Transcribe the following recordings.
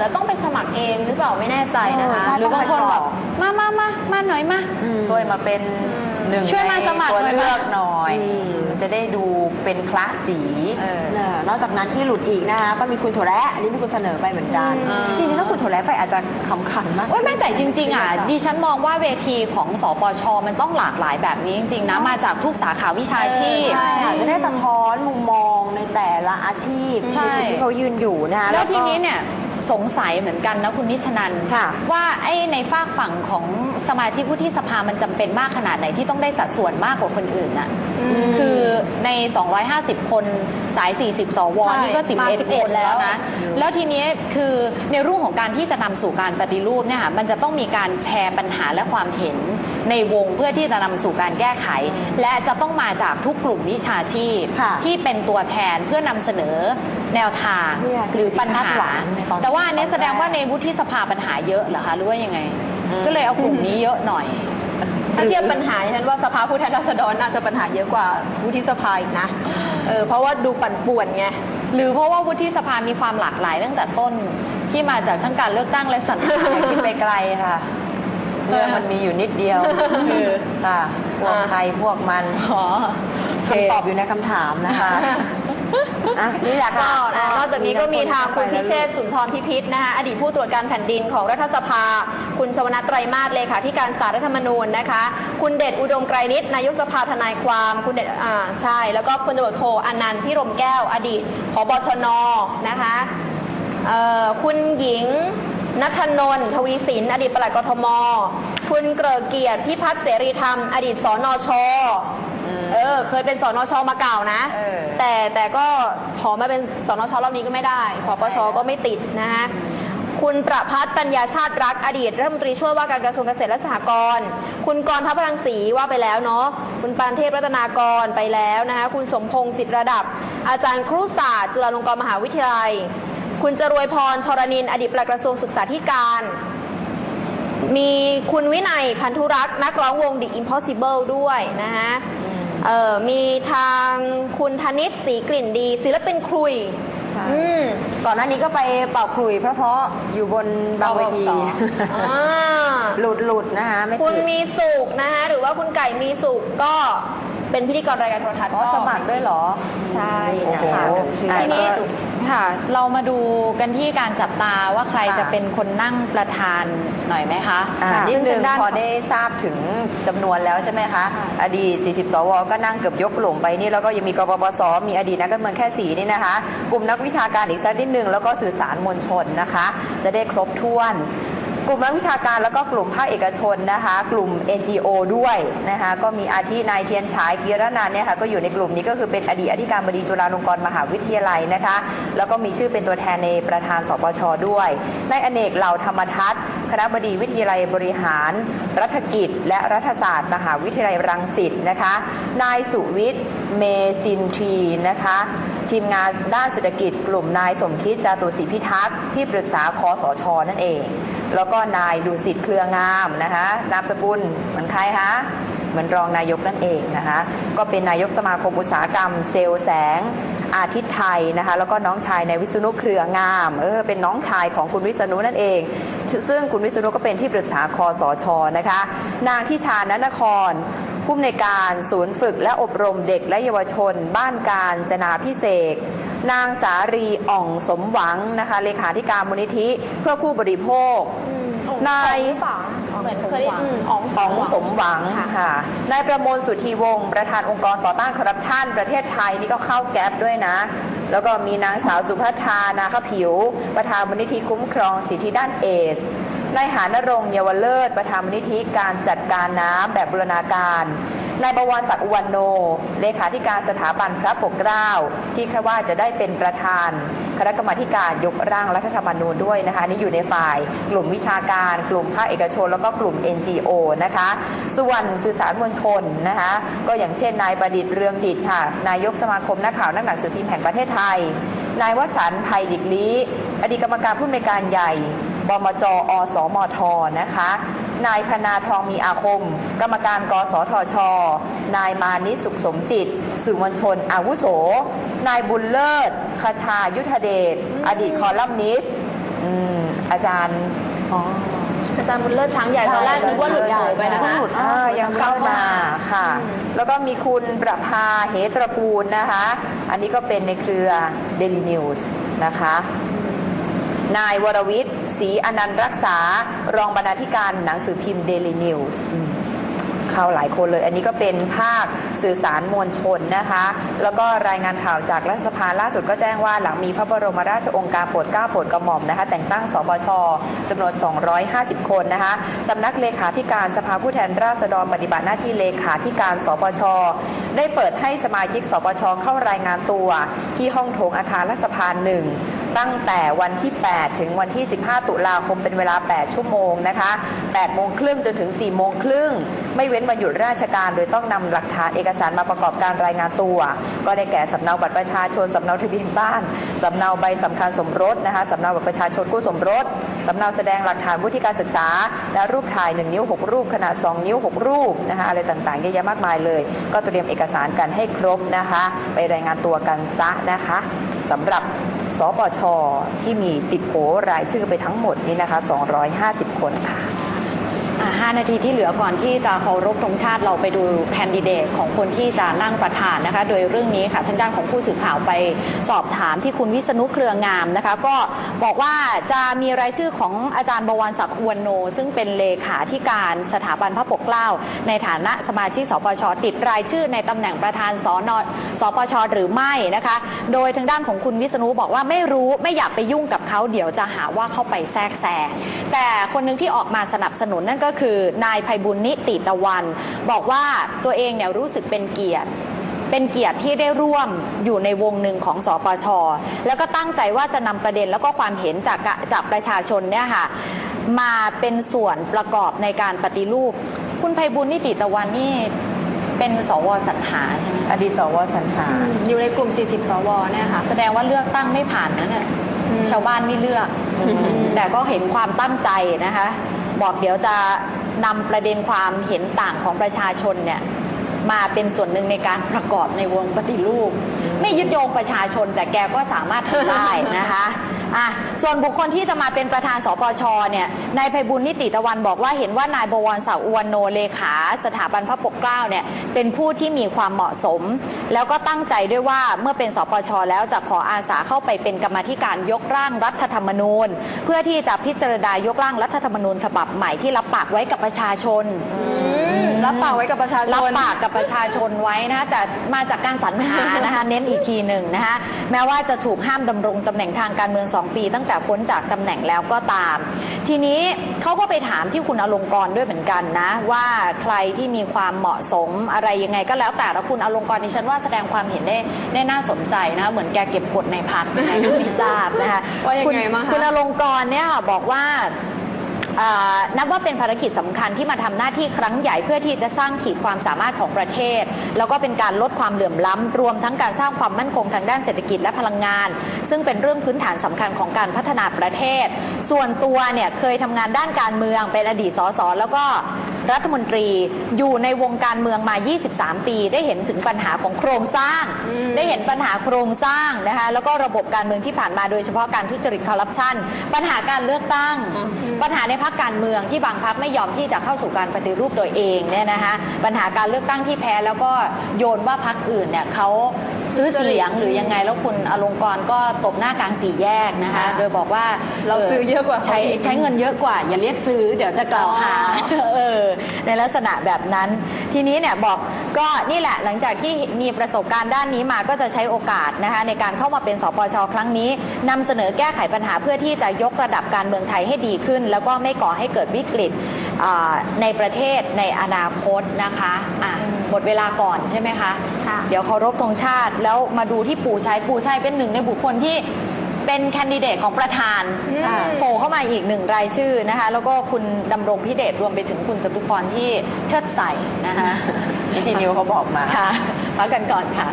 แล้วต้องไปสมัครเองหรือเปล่าไม่แน่ใจนะคะ เออใช่หรือบางคนต้องไปแบสบอบมามามามาหน่อยมา อืม ช่วยมาเป็นอืมหนึ่งช่วยมาสมัครในตัวหน่อยเลือกหน่อย อืมจะได้ดูเป็นคลาสสี เออ เออนอกจากนั้นที่หลุดอีกนะคะก็มีคุณโถแระอันนี้มีคุณเสนอไปเหมือนกันอืม จริงๆถ้าคุณโถแระไปอาจจะขำขันมาก โอ้ยไม่แต่จริง ๆ อะ ดิฉันมองว่าเวทีของสปช มันต้องหลากหลายแบบนี้จริง ๆ นะ มาจากทุกสาขาวิชาชีพ ใช่ค่ะจะได้สะท้อนมุมมองในแต่ละอาชีพใช่ ในจุดที่เขายืนอยู่นะคะแล้วก็ทีนี้เนี่ย สงสัยเหมือนกันนะคุณนิชนันค่ะว่าไอ้ในฝากฝั่งของสมาชิกวุฒิสภามันจำเป็นมากขนาดไหนที่ต้องได้สัดส่วนมากกว่าคนอื่นน่ะอืมคือใน 250 คนสาย 40 สวใช่นี่ก็มา11 11 คนแล้วนะอืมแล้วทีนี้คือในเรื่องของการที่จะนำสู่การปฏิรูปเนี่ยค่ะมันจะต้องมีการแชร์ปัญหาและความเห็น ในวงเพื่อที่จะนำสู่การแก้ไข และจะต้องมาจากทุกกลุ่มวิชาชีพ ค่ะที่เป็นตัวแทนเพื่อนำเสนอแนวทางเนี่ยหรือปัญหา คาดหวังในตอนแต่ว่าอันนี้ตอนแสดงว่าแรกในวุฒิสภาปัญหาเยอะเหรอคะหรือว่ายังไง อืม ก็เลยเอากลุ่มนี้เยอะหน่อย ถ้าเทียบปัญหาฉันว่าสภาผู้แทนราษฎรน่าจะปัญหาเยอะกว่าวุฒิสภาอีกนะ เออเพราะว่าดูปั่นป่วนไง หรือเพราะว่าวุฒิสภามีความหลากหลายตั้งแต่ต้นที่มาจากทั้งการเลือกตั้งและสรรหาคิดไปไกลค่ะ เรื่องมันมีอยู่นิดเดียวคือค่ะพวกอ่าใครพวกมันอ๋อโอเคคำตอบอยู่ในคำถามนะคะอะนี่แหละก็ค่ะนอกจากนี้ก็มีทางคุณพิเชษฐ์สุนทรพิพิธนะคะอดีตผู้ตรวจการแผ่นดินของรัฐสภา คุณชวนัทไตรมาสเลขาธิการสารรัฐธรรมนูญนะคะ คุณเดชอุดมไกรนิตนายกสภาทนายความคุณเดชอ่าใช่ แล้วก็พลตำรวจโทอนันต์พิรมแก้ว อดีตผบชนนะคะเอ่อคุณหญิง นัทนนท์ทวีสิน อดีตปลัดกทม คุณเกริกเกียรติพิพัฒน์เสรีธรรม อดีตสนชอืมเออ เคยเป็นสนชมาเก่านะ เออ แต่แต่ก็ขอมาเป็นสนชรอบนี้ก็ไม่ได้สปชก็ไม่ติดนะฮะ คุณประพัฒน์ปัญญาชาติรัก อดีตรัฐมนตรีช่วยว่าการกระทรวงเกษตรและสหกรณ์ คุณกรทัพพลังศรีว่าไปแล้วเนาะ คุณปานเทพรัตนากรไปแล้วนะคะ คุณสมพงษ์จิตรระดับ อาจารย์ครุศาสตร์จุฬาลงกรณ์มหาวิทยาลัย คุณจรวยพรทรณิน อดีตปลัดกระทรวงศึกษาธิการ มีคุณวินัยพันธุรักษ์นักร้องวง The Impossible ด้วยนะฮะเอ่อมีทางคุณธนิตศรีกลิ่นดี ศิลปินครุยค่ะอืมก่อนหน้านี้ก็ไปเป่าขลุ่ยเพราะๆอยู่บนบางเวทีต่ออ่าหลุดหลุดๆนะคะไม่คุณติดมีสุขนะคะหรือว่าคุณไก่มีสุขก็ เป็นพิธีกรรายการโทรทัศน์อ๋อก็สมัครด้วยเหรอ ใช่โอ้นะโหคะชื่อทีนี้ก็ ค่ะ เรามาดูกันที่การจับตาว่าใครค่ะ จะเป็นคนนั่งประธานหน่อยไหมคะอ่าค่ะนิดนึซึ่งงทางด้านพอได้ทราบถึงจำนวนแล้วใช่ไหมคะค่ะอดีต 40 สว ก็นั่งเกือบยกกลุ่มไปนี่แล้วก็ยังมีกปปสมีอดีตนักการเมืองแค่สีนี่นะคะ กลุ่มนักวิชาการอีกสักนิดนึงแล้วก็สื่อสารมวลชนนะคะ จะได้ครบถ้วน กลุ่มนักวิชาการแล้วก็กลุ่มภาคเอกชนนะคะ กลุ่ม NGO ด้วยนะคะก็มีอาทินายเทียนฉายกีรนันท์เนี่ยค่ะก็อยู่ในกลุ่มนี้ก็คือเป็นอดีตอธิการบดีจุฬาลงกรณ์มหาวิทยาลัยนะคะ แล้วก็มีชื่อเป็นตัวแทนในประธานสปชด้วยนายอเนกเหล่าธรรมทัศน์คณะบดีวิทยาลัยบริหาร รัฐกิจ และรัฐศาสตร์มหาวิทยาลัยรังสิตนะคะนายสุวิทย์เมซินทีนะคะทีมงานด้านเศรษฐกิจ กลุ่มนายสมคิดจาตุศรีพิทักษ์ที่ปรึกษาคอสชนั่นเอง แล้วก็นายดุสิตเครืองามนะคะนามสกุลเหมือนใครคะเหมือนรองนายกนั่นเองนะคะ ก็เป็นนายกสมาคมอุตสาหกรรม เซลแสงอาทิตย์ไทยนะคะ แล้วก็น้องชายในายวิษณุเครืองามเออเป็นน้องชายของคุณวิษณุนั่นเอง ซึ่งคุณวิษณุก็เป็นที่ปรึกษาคอสชนะคะ นางทิชานนครผู้อำนวยการศูนย์ฝึกและอบรมเด็กและเยาวชน บ้านการจนาพิเศษ นางสารีอ่องสมหวังนะคะ เลขาธิการมูลนิธิเพื่อผู้บริโภค นาย เหมือนเคยได้อืมอ๋องของสมหวังค่ะค่ะ นายประมวลสุธีวงศ์ประธานองค์กรต่อต้านคอร์รัปชันประเทศไทยนี่ก็เข้าแก๊ปด้วยนะ แล้วก็มีนางสาวสุภัทรานาคผิว ประธานมูลนิธิคุ้มครองสิทธิด้านเอดส์นายหานรงค์เยาวเลิศ ประธานมูลนิธิการจัดการน้ำแบบบูรณาการ นายบวรศักดิ์อุวันโน เลขาธิการสถาบันพระปกเกล้า ที่คาดว่าจะได้เป็นประธานคณะกรรมาการยกร่างรัฐธรรมนูญด้วยนะคะนี่อยู่ในฝ่ายกลุ่มวิชาการ กลุ่มภาคเอกชน แล้วก็กลุ่ม NGO นะคะ ส่วนสื่อสารมวลชนนะคะ ก็อย่างเช่นนายประดิษฐ์เรืองจิตค่ะ นายกสมาคมนักข่าวนักหนังสือพิมพ์แห่งประเทศไทย นายวสันต์ไพดิกลีอดีตกรรมการผู้อำนวยการใหญ่บมจอสมทนะคะ นายพนาทองมีอาคม กรรมการกสทช นายมานิสสุขสมจิต สื่อมวลชน อาวุโส นายบุญเลิศคชายุทธเดช อดีตคอลัมนิสต์อืมอาจารย์อ๋ออาจารย์บุญเลิศช้างใหญ่ตอนแรกนึกว่าหลุดโผไปนะคะหลุดอ่ายังเข้ามาค่ะอืมแล้วก็มีคุณประภาเหตระกูลนะคะ อันนี้ก็เป็นในเครือ Daily News นะคะ นายวรวิทย์ ศรีอนันต์รักษา รองบรรณาธิการหนังสือพิมพ์ Daily News ข้าวหลายคนเลย อันนี้ก็เป็นภาคสื่อสารมวลชนนะคะ แล้วก็รายงานข่าวจากรัฐสภาล่าสุดก็แจ้งว่าหลังมีพระบรมราชองค์การโปรดเกล้าโปรดกระหม่อมนะคะ แต่งตั้งสปชจำนวน 250 คนนะคะสำนักเลขาธิการสภาผู้แทนราษฎรปฏิบัติหน้าที่เลขาธิการสปช ได้เปิดให้สมาชิกสปชเข้ารายงานตัว ที่ห้องโถงอาคารรัฐสภาหนึ่ง ตั้งแต่วันที่ 8 ถึงวันที่ 15 ตุลาคมเป็นเวลา 8 ชั่วโมงนะคะ8โมงครึ่งจนถึง 4 โมงครึ่ง ไม่เว้นวันหยุดราชการโดยต้องนำหลักฐานเอกสารมาประกอบการรายงานตัว ก็ได้แก่สำเนาบัตรประชาชนสำเนาทะเบียนบ้านสำเนาใบสำคัญสมรสนะคะสำเนาบัตรประชาชนคู่สมรสสำเนาแสดงหลักฐานวุฒิการศึกษา และรูปถ่าย 1 นิ้ว 6 รูป ขนาด 2 นิ้ว 6 รูปนะคะอะไรต่างๆเยอะแยะมากมายเลย ก็เตรียมเอกสารกันให้ครบนะคะ ไปรายงานตัวกันซะนะคะสำหรับ สปชที่มีติดโผรายชื่อไปทั้งหมดนี้นะคะ 250 คนค่ะ อ่าห้านาทีที่เหลือก่อนที่จะเคารพธงชาติเราไปดูแคนดิเดตของคนที่จะนั่งประธานนะคะ โดยเรื่องนี้ค่ะทางด้านของผู้สื่อข่าวไปสอบถามที่คุณวิษณุเครืองามนะคะ ก็บอกว่าจะมีรายชื่อของอาจารย์บวรศักดิ์อวนโน ซึ่งเป็นเลขาธิการสถาบันพระปกเกล้า ในฐานะสมาชิกสปชติดรายชื่อในตำแหน่งประธานสนสปชหรือไม่นะคะ โดยทางด้านของคุณวิษณุบอกว่าไม่รู้ไม่อยากไปยุ่งกับเขาเดี๋ยวจะหาว่าเข้าไปแทรกแซงแต่คนหนึ่งที่ออกมาสนับสนุนนั่นก็คือนายภัยบุญนิติตะวัน บอกว่าตัวเองเนี่ยรู้สึกเป็นเกียรติเป็นเกียรติที่ได้ร่วมอยู่ในวงหนึ่งของสปช แล้วก็ตั้งใจว่าจะนำประเด็นแล้วก็ความเห็นจากกะจากประชาชนเนี่ยค่ะ มาเป็นส่วนประกอบในการปฏิรูป คุณภัยบุญนิติตะวันนี่เป็นสวสรรหาใช่ไหมอดีตสวสัญหา อยู่ในกลุ่ม 40 สวเนี่ยค่ะ แสดงว่าเลือกตั้งไม่ผ่านนะเนี่ยอืมชาวบ้านไม่เลือกอืมแต่ก็เห็นความตั้งใจนะคะ บอกเดี๋ยวจะนำประเด็นความเห็นต่างของประชาชนเนี่ยมาเป็นส่วนหนึ่งในการประกอบในวงปฏิรูป ไม่ยึดโยงประชาชนแต่แกก็สามารถทำได้นะคะ อะส่วนบุคคลที่จะมาเป็นประธานสปชเนี่ยนายไพบุญนิติตะวันบอกว่าเห็นว่านายบวรศักดิ์อวันโนเลขาสถาบันพระปกเกล้าเนี่ยเป็นผู้ที่มีความเหมาะสม แล้วก็ตั้งใจด้วยว่าเมื่อเป็นสปชแล้วจะขออาสาเข้าไปเป็นกรรมธิการยกร่างรัฐธรรมนูญ เพื่อที่จะพิจารณายกร่างรัฐธรรมนูญฉบับใหม่ที่รับปากไว้กับประชาชน รับปากไว้กับประชาชน รับปากกับประชาชนไว้นะแต่มาจากการสรรหานะคะ เน้นอีกทีหนึ่งนะคะแม้ว่าจะถูกห้ามดำรงตำแหน่งทางการเมือง 2 ปี ตั้งแต่พ้นจากตำแหน่งแล้วก็ตาม ทีนี้เขาก็ไปถามที่คุณอลงกรณ์ด้วยเหมือนกันนะ ว่าใครที่มีความเหมาะสมอะไรยังไงก็แล้วแต่แล้วคุณอลงกรณ์ดิฉันว่าแสดงความเห็นได้ได้น่าสนใจนะเหมือนแกเก็บกดในพักยังไงก็ไม่ทราบนะคะว่ายังคุณไงบ้างคะคุณอลงกรณ์เนี่ยบอกว่าอ่า นับว่าเป็นภารกิจสำคัญที่มาทำหน้าที่ครั้งใหญ่เพื่อที่จะสร้างขีดความสามารถของประเทศ แล้วก็เป็นการลดความเหลื่อมล้ำรวมทั้งการสร้างความมั่นคงทางด้านเศรษฐกิจและพลังงาน ซึ่งเป็นเรื่องพื้นฐานสำคัญของการพัฒนาประเทศ ส่วนตัวเนี่ยเคยทำงานด้านการเมืองเป็นอดีตสสแล้วก็ รัฐมนตรี อยู่ในวงการเมืองมา 23 ปี ได้เห็นถึงปัญหาของโครงสร้าง อืม ได้เห็นปัญหาโครงสร้างนะคะ แล้วก็ระบบการเมืองที่ผ่านมาโดยเฉพาะการทุจริตคอร์รัปชัน ปัญหาการเลือกตั้ง อืม ปัญหาในพรรคการเมืองที่บางพรรคไม่ยอมที่จะเข้าสู่การปฏิรูปตัวเองเนี่ยนะคะ ปัญหาการเลือกตั้งที่แพ้แล้วก็โยนว่าพรรคอื่นเนี่ยเขา ซื้อเสียงหรือยังไงแล้วคุณอลงกรณ์ก็ตบหน้ากลางสี่แยกนะคะค่ะโดยบอกว่าเราซื้อเยอะกว่าเขาใช้อีกใช้เงินเยอะกว่า อย่าเรียกซื้อเดี๋ยวจะกล่าวหาอ๋อเออในลักษณะแบบนั้น ทีนี้เนี่ยบอกก็นี่แหละหลังจากที่มีประสบการณ์ด้านนี้มาก็จะใช้โอกาสนะคะในการเข้ามาเป็นสปชครั้งนี้นำเสนอแก้ไขปัญหาเพื่อที่จะยกระดับการเมืองไทยให้ดีขึ้น แล้วก็ไม่ก่อให้เกิดวิกฤตอ่าในประเทศในอนาคตนะคะอะ หมดเวลาก่อนใช่ไหมคะ ค่ะเดี๋ยวเคารพธงชาติแล้วมาดูที่ปู่ชัยปู่ชัยเป็นหนึ่งในบุคคลที่เป็นแคนดิเดตของประธานอืม อ่าโผล่เข้ามาอีกหนึ่งรายชื่อนะคะ แล้วก็คุณดำรงพิเดชรวมไปถึงคุณจตุพรที่เชิดใสนะคะนิตินิวเขาบอกมา ค่ะพักกันก่อนค่ะ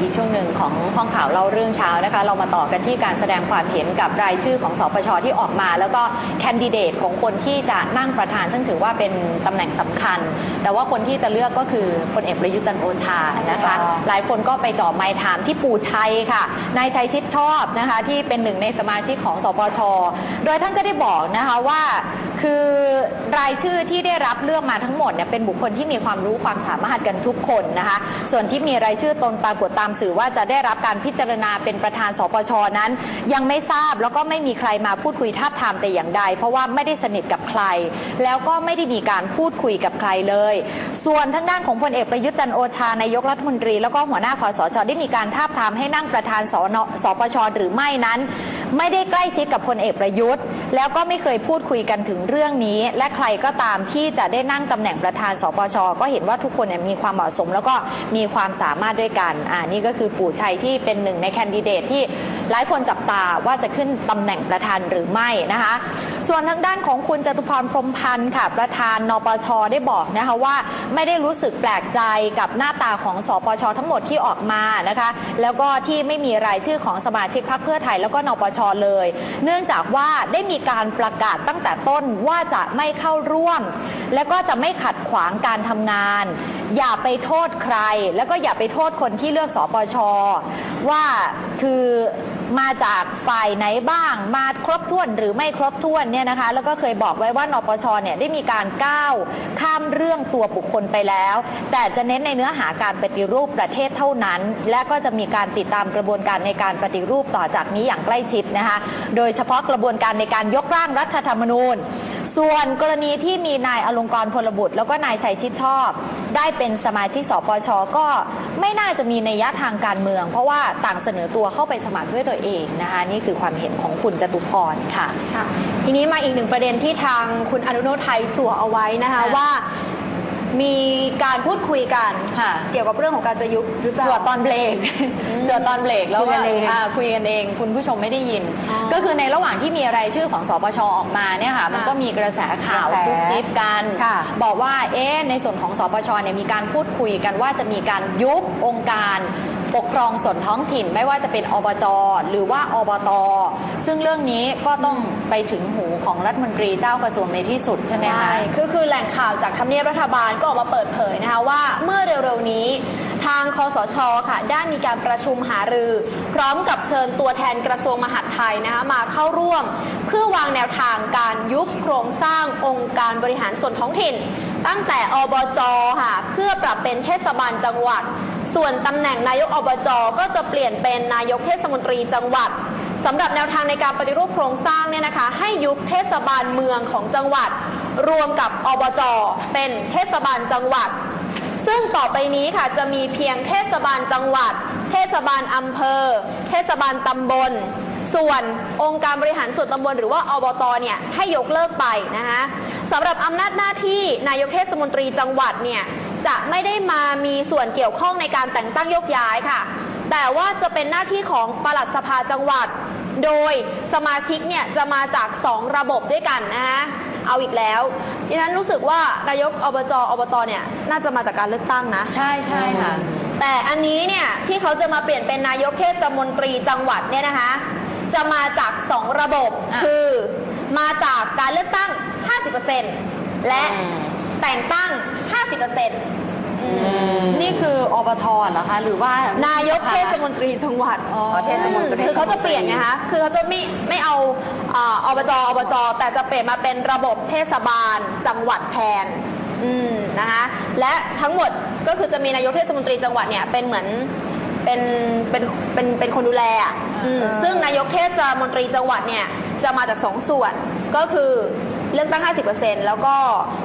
อีกช่วงหนึ่งของของห้องข่าวเล่าเรื่องเช้านะคะ เรามาต่อกันที่การแสดงความเห็นกับรายชื่อของสปชที่ออกมา แล้วก็แคนดิเดตของคนที่จะนั่งประธาน ซึ่งถือว่าเป็นตำแหน่งสำคัญ แต่ว่าคนที่จะเลือกก็คือพลเอกประยุทธ์จันทร์โอชานะคะค่ะหลายคนก็ไปจ่อไม้ถามที่ปู่ชัยค่ะนายชัยชิดชอบนะคะ ที่เป็นหนึ่งในสมาชิกของสปชโดยท่านก็ได้บอกนะคะว่า คือรายชื่อที่ได้รับเลือกมาทั้งหมดเนี่ยเป็นบุคคลที่มีความรู้ความสามารถกันทุกคนนะคะ ส่วนที่มีรายชื่อตนปรากฏตามสื่อว่าจะได้รับการพิจารณาเป็นประธานสปชนั้น ยังไม่ทราบแล้วก็ไม่มีใครมาพูดคุยทาบทามแต่อย่างใด เพราะว่าไม่ได้สนิทกับใคร แล้วก็ไม่ได้มีการพูดคุยกับใครเลย ส่วนทางด้านของพลเอกประยุทธ์จันโอชานายกรัฐมนตรี แล้วก็หัวหน้าคอสชได้มีการทาบทามให้นั่งประธานสนสปชหรือไม่นั้น ไม่ได้ใกล้ชิดกับพลเอกประยุทธ์ แล้วก็ไม่เคยพูดคุยกันถึงเรื่องนี้ และใครก็ตามที่จะได้นั่งตำแหน่งประธานสปชก็เห็นว่าทุกคนเนี่ยมีความเหมาะสม แล้วก็มีความสามารถด้วยกันอ่านี่ก็คือปู่ชัยที่เป็นหนึ่งในแคนดิเดตที่หลายคนจับตาว่าจะขึ้นตำแหน่งประธานหรือไม่นะคะ ส่วนทางด้านของคุณจตุพรพรหมพันธ์ค่ะ ประธานนปชได้บอกนะคะว่า ไม่ได้รู้สึกแปลกใจกับหน้าตาของสปชทั้งหมดที่ออกมานะคะ แล้วก็ที่ไม่มีรายชื่อของสมาชิกพรรคเพื่อไทยแล้วก็นปชเลย เนื่องจากว่าได้มีการประกาศตั้งแต่ต้นว่าจะไม่เข้าร่วม และก็จะไม่ขัดขวางการทำงาน อย่าไปโทษใคร แล้วก็อย่าไปโทษคนที่เลือกสปชว่าคือ มาจากฝ่ายไหนบ้าง มาครบถ้วนหรือไม่ครบถ้วนเนี่ยนะคะ แล้วก็เคยบอกไว้ว่านปชเนี่ยได้มีการก้าวข้ามเรื่องตัวบุคคลไปแล้ว แต่จะเน้นในเนื้อหาการปฏิรูปประเทศเท่านั้น และก็จะมีการติดตามกระบวนการในการปฏิรูปต่อจากนี้อย่างใกล้ชิดนะคะ โดยเฉพาะกระบวนการในการยกร่างรัฐธรรมนูญ ส่วนกรณีที่มีนายอลงกรพลบุตร แล้วก็นายชัยชิดชอบ ได้เป็นสมาชิกสปชก็ไม่น่าจะมีนัยยะทางการเมือง เพราะว่าต่างเสนอตัวเข้าไปสมัครด้วยตัวเองนะคะ นี่คือความเห็นของคุณจตุพรค่ะค่ะทีนี้มาอีกหนึ่งประเด็นที่ทางคุณอนุโนไทยจั่วเอาไว้นะคะค่ะว่า มีการพูดคุยกัน ค่ะ เกี่ยวกับเรื่องของการจะยุบหรือเปล่าตรวจตอนเบรกอืมตรวจตอนเบรกแล้วคุยกันเองอ่าคุยกันเอง คุณผู้ชมไม่ได้ยิน อ๋อก็คือในระหว่างที่มีรายชื่อของสปชออกมาเนี่ยค่ะ มันก็มีกระแสข่าวกระแสซุบซิบกัน ค่ะบอกว่าเอ๊ะในส่วนของสปชเนี่ยมีการพูดคุยกันว่าจะมีการยุบองค์การ ปกครองส่วนท้องถิ่นไม่ว่าจะเป็นอบจหรือว่าอบต ซึ่งเรื่องนี้ก็ต้องไปถึงหูของรัฐมนตรีเจ้ากระทรวงในที่สุดใช่ไหมคะใช่คือคือแหล่งข่าวจากทำเนียบรัฐบาลก็ออกมาเปิดเผยนะคะว่าเมื่อเร็วๆนี้ทางคอสชค่ะ ได้มีการประชุมหารือ พร้อมกับเชิญตัวแทนกระทรวงมหาดไทยนะคะมาเข้าร่วม เพื่อวางแนวทางการยุบโครงสร้างองค์การบริหารส่วนท้องถิ่น ตั้งแต่อบจค่ะ เพื่อปรับเป็นเทศบาลจังหวัด ส่วนตำแหน่งนายกอบจก็จะเปลี่ยนเป็นนายกเทศมนตรีจังหวัดสำหรับแนวทางในการปฏิรูปโครงสร้างเนี่ยนะคะ ให้ยุบเทศบาลเมืองของจังหวัด รวมกับอบจเป็นเทศบาลจังหวัด ซึ่งต่อไปนี้ค่ะจะมีเพียงเทศบาลจังหวัด เทศบาลอำเภอ เทศบาลตำบล ส่วนองค์การบริหารส่วนตำบลหรือว่าอบตเนี่ยให้ยกเลิกไปนะคะสำหรับอำนาจหน้าที่นายกเทศมนตรีจังหวัดเนี่ย จะไม่ได้มามีส่วนเกี่ยวข้องในการแต่งตั้งโยกย้ายค่ะ แต่ว่าจะเป็นหน้าที่ของปลัดสภาจังหวัด โดยสมาชิกเนี่ยจะมาจากสองระบบด้วยกันนะคะเอาอีกแล้วดิฉันรู้สึกว่านายกอบจอบตเนี่ยน่าจะมาจากการเลือกตั้งนะ ใช่ใช่ค่ะ แต่อันนี้เนี่ยที่เขาจะมาเปลี่ยนเป็นนายกเทศมนตรีจังหวัดเนี่ยนะคะ จะมาจากสองระบบอะคือมาจากการเลือกตั้ง 50%และอืมแต่งตั้ง 50%อืมนี่คืออบทเหรอคะ หรือว่านายกเทศมนตรีจังหวัดอ๋อเทศมนตรีคือเขาจะเปลี่ยนไงคะคือเขาจะไม่ไม่เอาอ่าอบจอบจแต่จะเปลี่ยนมาเป็นระบบเทศบาลจังหวัดแทนอืมนะคะและทั้งหมดก็คือจะมีนายกเทศมนตรีจังหวัดเนี่ยเป็นเหมือนเป็นเป็นเป็นเป็นคนดูแลอะอืมซึ่งนายกเทศมนตรีจังหวัดเนี่ยจะมาจากสองส่วนก็คือเลือกตั้ง 50%แล้วก็